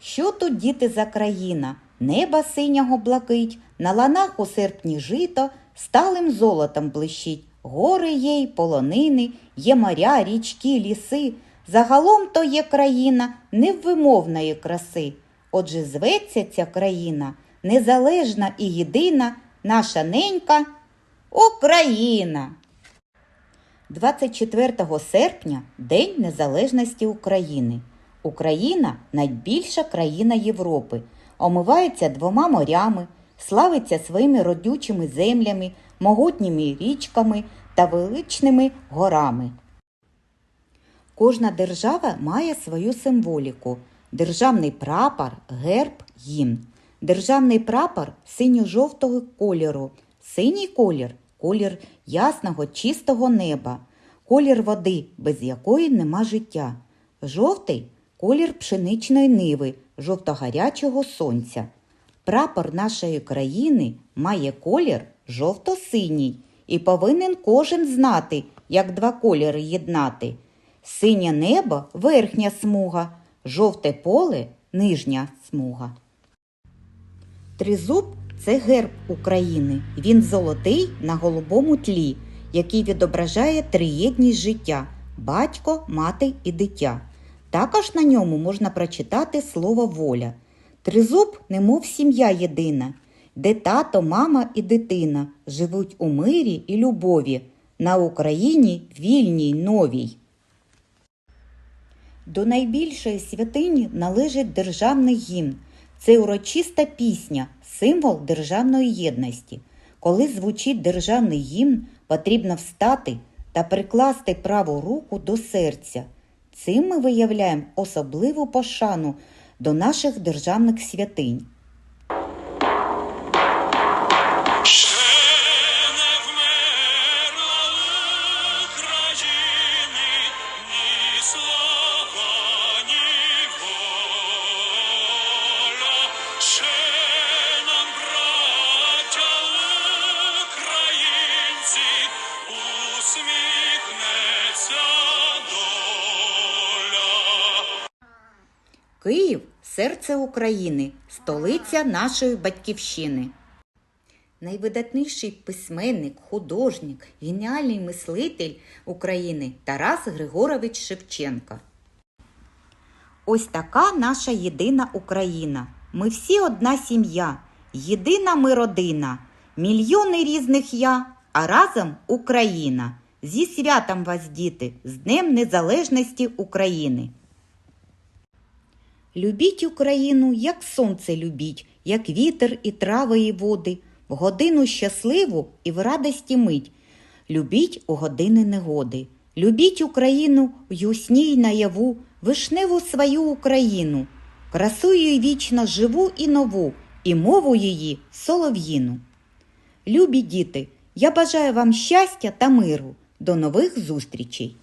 Що тут діти за країна? Неба синього блакить, на ланах у серпні жито, сталим золотом блищить. Гори є й полонини, є моря, річки, ліси. Загалом то є країна невимовної краси. Отже, зветься ця країна незалежна і єдина, наша ненька Україна. 24 серпня День Незалежності України. Україна найбільша країна Європи, омивається двома морями, славиться своїми родючими землями, могутніми річками та величними горами. Кожна держава має свою символіку: державний прапор, герб, гімн. Державний прапор синьо-жовтого кольору. Синій колір колір ясного, чистого неба, колір води, без якої нема життя. Жовтий колір пшеничної ниви, жовто-гарячого сонця. Прапор нашої країни має колір жовто-синій і повинен кожен знати, як два кольори єднати. Синє небо верхня смуга, жовте поле нижня смуга. Тризуб це герб України. Він золотий на голубому тлі, який відображає триєдність життя батько, мати і дитя. Також на ньому можна прочитати слово воля. Тризуб, немов сім'я єдина, де тато, мама і дитина живуть у мирі і любові, на Україні вільній новій. До найбільшої святині належить державний гімн. Це урочиста пісня, символ державної єдності. Коли звучить державний гімн, потрібно встати та прикласти праву руку до серця. Цим ми виявляємо особливу пошану до наших державних святинь. Київ серце України, столиця нашої батьківщини. Найвидатніший письменник, художник, геніальний мислитель України Тарас Григорович Шевченко. Ось така наша єдина Україна. Ми всі одна сім'я, єдина ми родина, мільйони різних я, а разом Україна. Зі святом вас, діти, з Днем Незалежності України. Любіть Україну, як сонце любіть, як вітер і трави і води, в годину щасливу і в радості мить. Любіть у години негоди. Любіть Україну в юсні й наяву, вишневу свою Україну, красу її вічно живу і нову, і мову її солов'їну. Любі діти, я бажаю вам щастя та миру. До нових зустрічей!